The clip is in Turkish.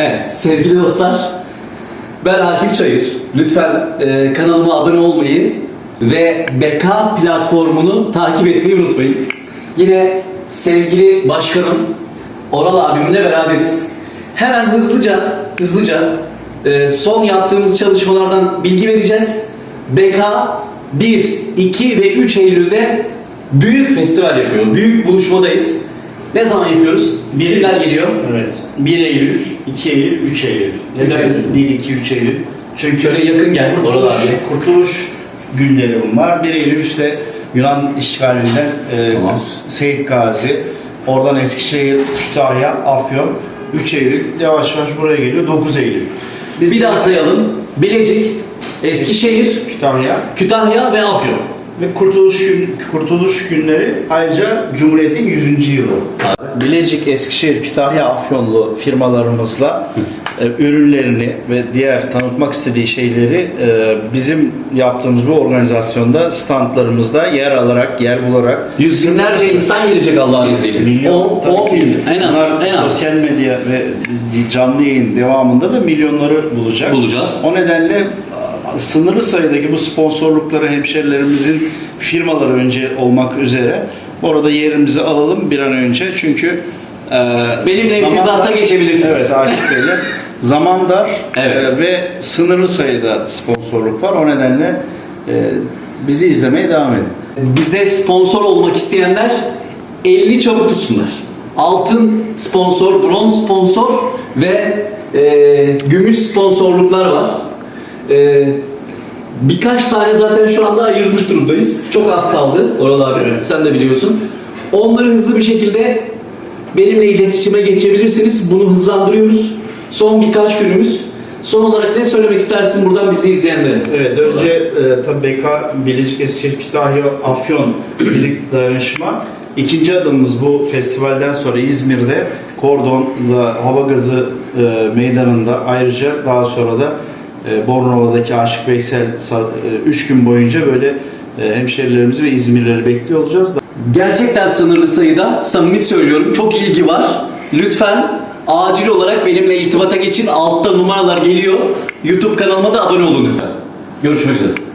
Evet sevgili dostlar ben Akif Çayır. Lütfen e, kanalıma abone olmayı ve BK platformunu takip etmeyi unutmayın. Yine sevgili başkanım Oral abimle beraberiz. Hemen hızlıca hızlıca e, son yaptığımız çalışmalardan bilgi vereceğiz. BK 1, 2 ve 3 Eylül'de büyük festival yapıyor. Büyük buluşmadayız. Ne zaman yapıyoruz? Kimler geliyor? Evet. 1 Eylül, 2 Eylül, 3 Eylül. Neden Eylül. 1, 2, 3 Eylül? Çünkü Şöyle yakın gel kurtuluş, kurtuluş günleri bunlar. 1 Eylül işte Yunan işgalinden e, Tamam. Seyit Gazi, oradan Eskişehir, Kütahya, Afyon. 3 Eylül yavaş yavaş buraya geliyor. 9 Eylül. Biz Bir daha sayalım. Bilecik, Eskişehir, Kütahya Kütahya ve Afyon. Ve Kurtuluş gün Kurtuluş günleri ayrıca Cumhuriyet'in 100. yılı. Bilecik, Eskişehir, Kütahya, Afyonlu firmalarımızla e, ürünlerini ve diğer tanıtmak istediği şeyleri e, bizim yaptığımız bu organizasyonda standlarımızda yer alarak, yer bularak Yüz binlerce insan gelecek Allah'ın izniyle. milyon On- tabii on ki bin. En az, bunlar en az. sosyal medya ve canlı yayın devamında da milyonları bulacak. Bulacağız. O nedenle sınırlı sayıdaki bu sponsorlukları hemşerilerimizin firmaları önce olmak üzere orada yerimizi alalım bir an önce çünkü e, Benimle irtibata geçebilirsiniz. Evet Akif Bey'le. Zaman dar Evet. e, ve sınırlı sayıda sponsorluk var. O nedenle e, bizi izlemeye devam edin. Bize sponsor olmak isteyenler elini çabuk tutsunlar. Altın sponsor, bronz sponsor ve e, gümüş sponsorluklar var. E, birkaç tane zaten şu anda ayırmış durumdayız. Çok az kaldı Oral abi. Evet. Sen de biliyorsun. Onları hızlı bir şekilde benimle iletişime geçebilirsiniz. Bunu hızlandırıyoruz. Son birkaç günümüz. Son olarak ne söylemek istersin buradan bizi izleyenlere? Evet, önce e, tabii BK, Bilecik, Eskişehir, Kütahya, Afyon birlik dayanışma. İkinci adımımız bu festivalden sonra İzmir'de Kordon'da hava gazı e, meydanında ayrıca daha sonra da e, Bornova'daki Aşık Veysel 3 gün boyunca böyle e, hemşerilerimizi ve İzmirlileri bekliyor olacağız. Gerçekten sınırlı sayıda, samimi söylüyorum, çok ilgi var. Lütfen acil olarak benimle irtibata geçin. Altta numaralar geliyor. YouTube kanalıma da abone olun lütfen. Görüşmek üzere.